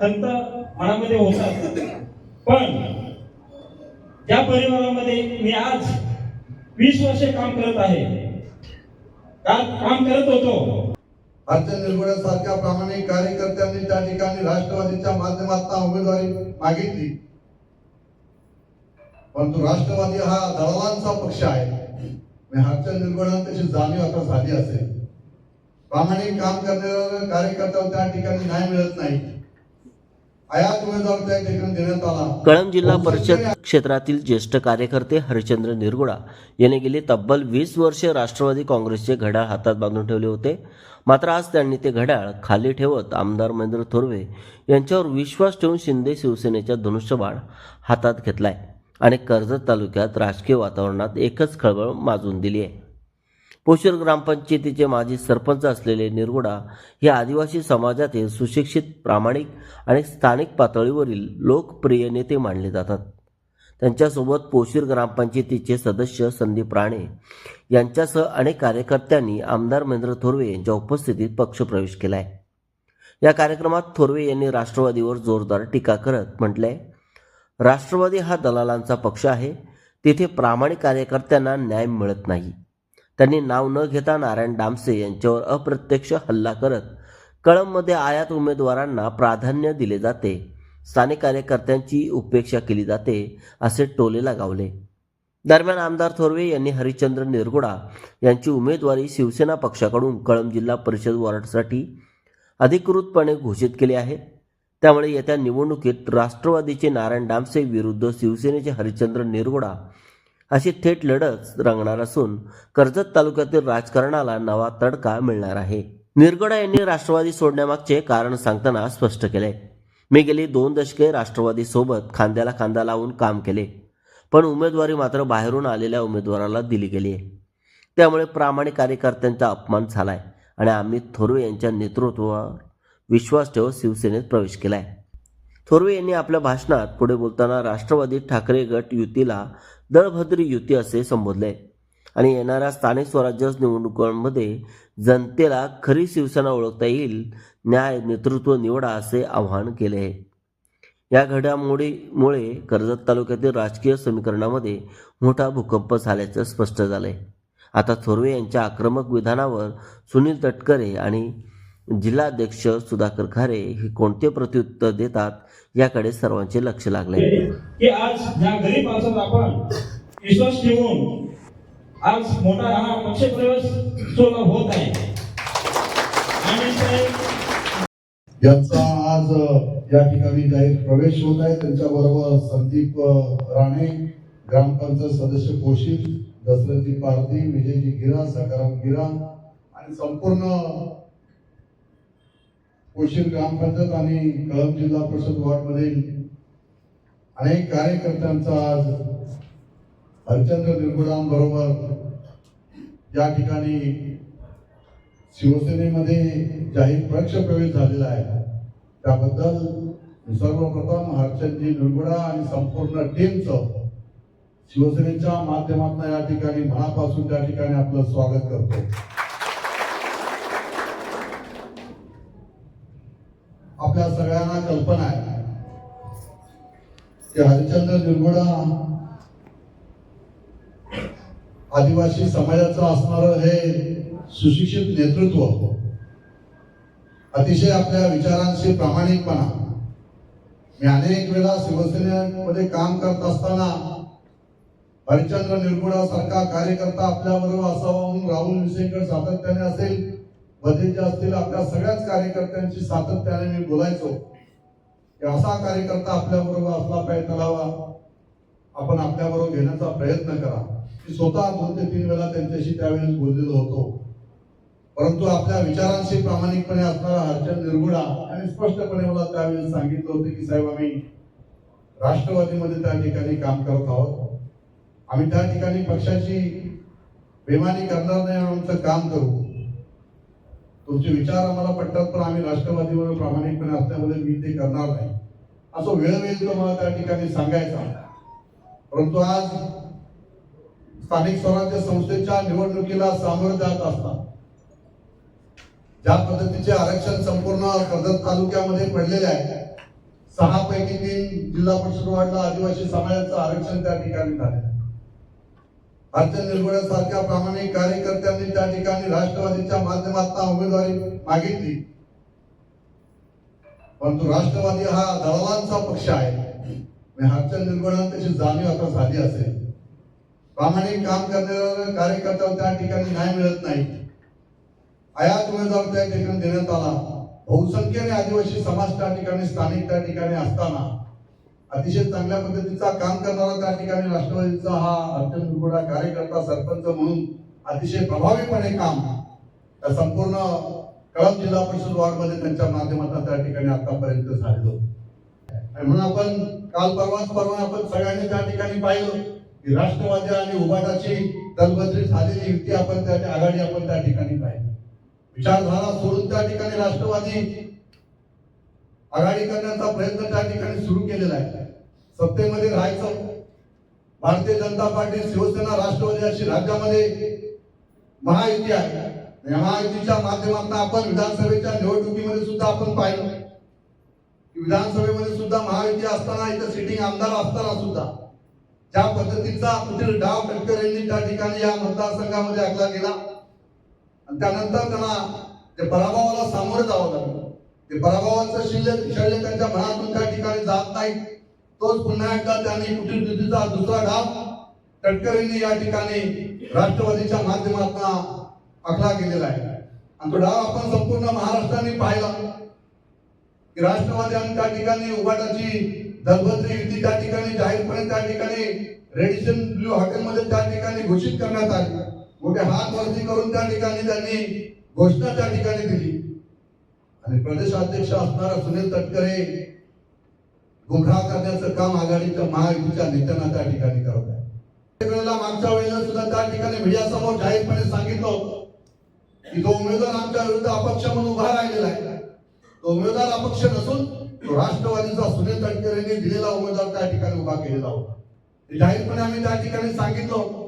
खंत मनामध्ये होतात पण ज्या परिवारामध्ये मी आज वीस वर्षे काम करत आहे काम करत होतो? अर्चन सारख्या प्रामाणिक कार्यकर्त्यांनी त्या ठिकाणी राष्ट्रवादीच्या माध्यमातून उमेदवारी मागितली. परंतु राष्ट्रवादी हा दलालांचा पक्ष आहे. मी हर्षल निर्गुणांना त्याची जाणीव आता झाली असेल. प्रामाणिक काम करणाऱ्या कार्यकर्त्यांना त्या ठिकाणी न्याय मिळत नाही आयात उमेदवार त्या ठिकाणी देण्यात आला कळंब जिल्हा परिषद क्षेत्रातील ज्येष्ठ कार्यकर्ते हरिचंद्र निरगुडा यांनी गेली तब्बल वीस वर्षे राष्ट्रवादी काँग्रेसचे घड्याळ हातात बांधून ठेवले होते. मात्र आज त्यांनी ते घड्याळ खाली ठेवत आमदार महेंद्र थोरवे यांच्यावर विश्वास ठेवून शिंदे शिवसेनेच्या धनुष्यबाण हातात घेतलाय. आणि कर्जत तालुक्यात राजकीय वातावरणात एकच खळबळ माजून दिली आहे. पोशर ग्रामपंचायतीचे माजी सरपंच असलेले निरगुडा हे आदिवासी समाजातील सुशिक्षित प्रामाणिक आणि स्थानिक पातळीवरील लोकप्रिय नेते मानले जातात. त्यांच्यासोबत पोशीर ग्रामपंचायतीचे सदस्य संदीप राणे यांच्यासह अनेक कार्यकर्त्यांनी आमदार महेंद्र थोरवे यांच्या उपस्थितीत पक्षप्रवेश आहे या कार्यक्रमात थोरवे यांनी राष्ट्रवादीवर जोरदार टीका करत म्हटले राष्ट्रवादी हा दलालांचा पक्ष आहे. तिथे प्रामाणिक कार्यकर्त्यांना न्याय मिळत नाही. त्यांनी नाव न घेता नारायण डामसे यांच्यावर अप्रत्यक्ष हल्ला करत कळंबमध्ये आयात उमेदवारांना प्राधान्य दिले जाते. स्थानिक कार्यकर्त्यांची उपेक्षा केली जाते असे टोले लगावले. दरम्यान आमदार थोरवे यांनी हरिश्चंद्र निरगुडा यांची उमेदवारी शिवसेना पक्षाकडून कळंब जिल्हा परिषद वॉर्डसाठी अधिकृतपणे घोषित केली आहे. त्यामुळे येत्या निवडणुकीत राष्ट्रवादीचे नारायण डामसे विरुद्ध शिवसेनेचे हरिश्चंद्र निरगुडा अशी थेट लढत रंगणार असून कर्जत तालुक्यातील राजकारणाला नवा तडका मिळणार आहे. निरगुडा यांनी राष्ट्रवादी सोडण्यामागचे कारण सांगताना स्पष्ट केले. मी गेली दोन दशके राष्ट्रवादी सोबत खांद्याला खांदा लावून काम केले. पण उमेदवारी मात्र बाहेरून आलेल्या उमेदवाराला दिली गेली आहे. त्यामुळे प्रामाणिक कार्यकर्त्यांचा अपमान झालाय आणि आम्ही थोरवे यांच्या नेतृत्वावर विश्वास ठेवत शिवसेनेत प्रवेश केलाय. थोरवे यांनी आपल्या भाषणात पुढे बोलताना राष्ट्रवादी ठाकरे गट युतीला दळभद्री युती असे संबोधले. आणि येणाऱ्या स्थानिक स्वराज्य निवडणुकांमध्ये जनतेला खरी शिवसेना ओळखता येईल न्याय नेतृत्व निवडा असे आवाहन केले. आहे या घडामोडीमुळे कर्जत तालुक्यातील राजकीय समीकरणामध्ये मोठा भूकंप झाल्याचं स्पष्ट झालंय आता थोरवे यांच्या आक्रमक विधानावर सुनील तटकरे आणि जिल्हाध्यक्ष सुधाकर खारे हे कोणते प्रत्युत्तर देतात याकडे सर्वांचे लक्ष लागले. की आज ज्या गरीब माणसात आपण विश्वास ठेवून आज मोठा हा पक्षप्रवेश जो होत आहे. आणि यांचा आज या ठिकाणी जाहीर प्रवेश होत आहे. त्यांच्या बरोबर संदीप राणे ग्रामपंचायत सदस्य पोशील दशरथजी पारधी विजयजी गिरा सकाराम गिरा आणि संपूर्ण पोशील ग्रामपंचायत आणि कळंब जिल्हा परिषद वॉर्डमधील अनेक कार्यकर्त्यांचा आज हरिचंद्र निर्गुडांबरोबर या ठिकाणी शिवसेनेमध्ये जाहीर पक्ष प्रवेश झालेला आहे. त्याबद्दल सर्वप्रथम हर्षदजी निर्गुडा आणि संपूर्ण टीमचं शिवसेनेच्या माध्यमातून या ठिकाणी मनापासून त्या ठिकाणी आपलं स्वागत करतो. आपल्या सगळ्यांना कल्पना आहे. की हरिचंद्र निर्गुडा आदिवासी समाजाचं असणार हे सुशिक्षित नेतृत्व. अतिशय आपल्या विचारांशी प्रामाणिकपणा. मी अनेक वेळा शिवसेनेमध्ये काम करत असताना हरिचंद्र निर्गुडा सारखा कार्यकर्ता आपल्या बरोबर असावा म्हणून राहुल विसेकर सातत्याने असेल बदेचे असतील आपल्या सगळ्याच कार्यकर्त्यांशी सातत्याने मी बोलायचो की असा कार्यकर्ता आपल्या बरोबर असला प्रयत्न लावा आपण आपल्या बरोबर घेण्याचा प्रयत्न करा. मी स्वतः दोन ते तीन वेळा त्यांच्याशी त्यावेळेस बोललेलो होतो. परंतु आपल्या विचारांशी प्रामाणिकपणे असणारा हर्षद निर्गुडा आणि स्पष्टपणे मला त्यावेळेस सांगितलं होतं की साहेब आम्ही राष्ट्रवादीमध्ये त्या ठिकाणी काम करत आहोत. आम्ही त्या ठिकाणी पक्षाची बेमानी करणार नाही आमचं काम करू. तुमचे विचार आम्हाला पटतात पण आम्ही राष्ट्रवादीवर प्रामाणिकपणे असल्यामुळे मी ते करणार नाही. असं वेळोवेळी तो मला त्या ठिकाणी सांगायचा परंतु आज स्थानिक स्वराज्य संस्थेच्या निवडणुकीला सामोर जात असतात. ज्या पद्धतीचे आरक्षण संपूर्ण कर्जत तालुक्यामध्ये पडलेले आहे सहा पैकी तीन जिल्हा परिषद वाढला आदिवासी समाजाचं आरक्षण त्या ठिकाणी झालं भारतीय निर्गुण्या सारख्या प्रामाणिक कार्यकर्त्यांनी त्या ठिकाणी राष्ट्रवादीच्या माध्यमातून उमेदवारी मागितली. परंतु राष्ट्रवादी हा दळवांचा पक्ष आहे. आणि हरचंद त्याची जाणीव आता झाली असेल. प्रामाणिक काम करणाऱ्या कार्यकर्त्याला त्या ठिकाणी न्याय मिळत नाही. आयात उमेदवार त्या ठिकाणी देण्यात आला. बहुसंख्येने आदिवासी समाज त्या ठिकाणी स्थानिक त्या ठिकाणी असताना अतिशय चांगल्या पद्धतीचा काम करणारा त्या ठिकाणी राष्ट्रवादीचा हा अर्जुन दुर्गुडा कार्यकर्ता सरपंच म्हणून अतिशय प्रभावीपणे काम त्या संपूर्ण कळंब जिल्हा परिषद वार्डमध्ये त्यांच्या माध्यमातून त्या ठिकाणी आतापर्यंत झालेलो आणि म्हणून आपण काल परवाच परवा आपण सगळ्यांनी त्या ठिकाणी पाहिलं की राष्ट्रवादी आणि उभाटाची दलबदली झालेली युती आपण त्या आघाडी आपण त्या ठिकाणी पाहिली. विचारधारा सोडून त्या ठिकाणी राष्ट्रवादी आघाडी करण्याचा प्रयत्न त्या ठिकाणी सुरू केलेला आहे. सत्तेमध्ये राहायचं. भारतीय जनता पार्टी शिवसेना राष्ट्रवादी अशी राज्यामध्ये महायुती आहे. महायुतीच्या माध्यमातून आपण विधानसभेच्या निवडणुकीमध्ये सुद्धा आपण पाहिलं. की विधानसभेमध्ये सुद्धा महायुती असताना इथं सिटिंग आमदार असताना सुद्धा ज्या पद्धतीचा कुठे डाव टक्कर यांनी त्या ठिकाणी या मतदारसंघामध्ये आखला गेला. आणि त्यानंतर त्यांना ते पराभवाला सामोरं जावं लागलं. ते पराभवाचं शिल्लक शल्य त्यांच्या मनातून त्या ठिकाणी जात नाही तोच पुन्हा एकदा त्यांनी कुटीर युतीचा दुसरा डाव तटकरेंनी या ठिकाणी राष्ट्रवादीच्या माध्यमातून आखला केलेला आहे. आणि तो डाव आपण संपूर्ण महाराष्ट्राने पाहिला. की राष्ट्रवादी आणि त्या ठिकाणी उबाटाची दलबद्री युती त्या ठिकाणी जाहीरपणे त्या ठिकाणी रेडिशन ब्ल्यू हॉटेलमध्ये त्या ठिकाणी घोषित करण्यात आली. मोठे हात वरती करून त्या ठिकाणी त्यांनी घोषणा त्या ठिकाणी दिली. आणि प्रदेशाध्यक्ष असणारा सुनील तटकरे गुमराह करण्याचं काम आघाडीच्या महायुतीच्या नेत्यांना त्या ठिकाणी करत आहे. त्या वेळेला मागच्या वेळेला सुद्धा त्या ठिकाणी मीडिया समोर जाहीरपणे सांगितलं होतं की तो उमेदवार आमच्या विरुद्ध अपक्ष म्हणून उभा राहिलेला आहे तो उमेदवार अपक्ष नसून तो राष्ट्रवादीचा सुनील तटकरेंनी दिलेला उमेदवार त्या ठिकाणी उभा केलेला होता. जाहीरपणे आम्ही त्या ठिकाणी सांगितलं होतं.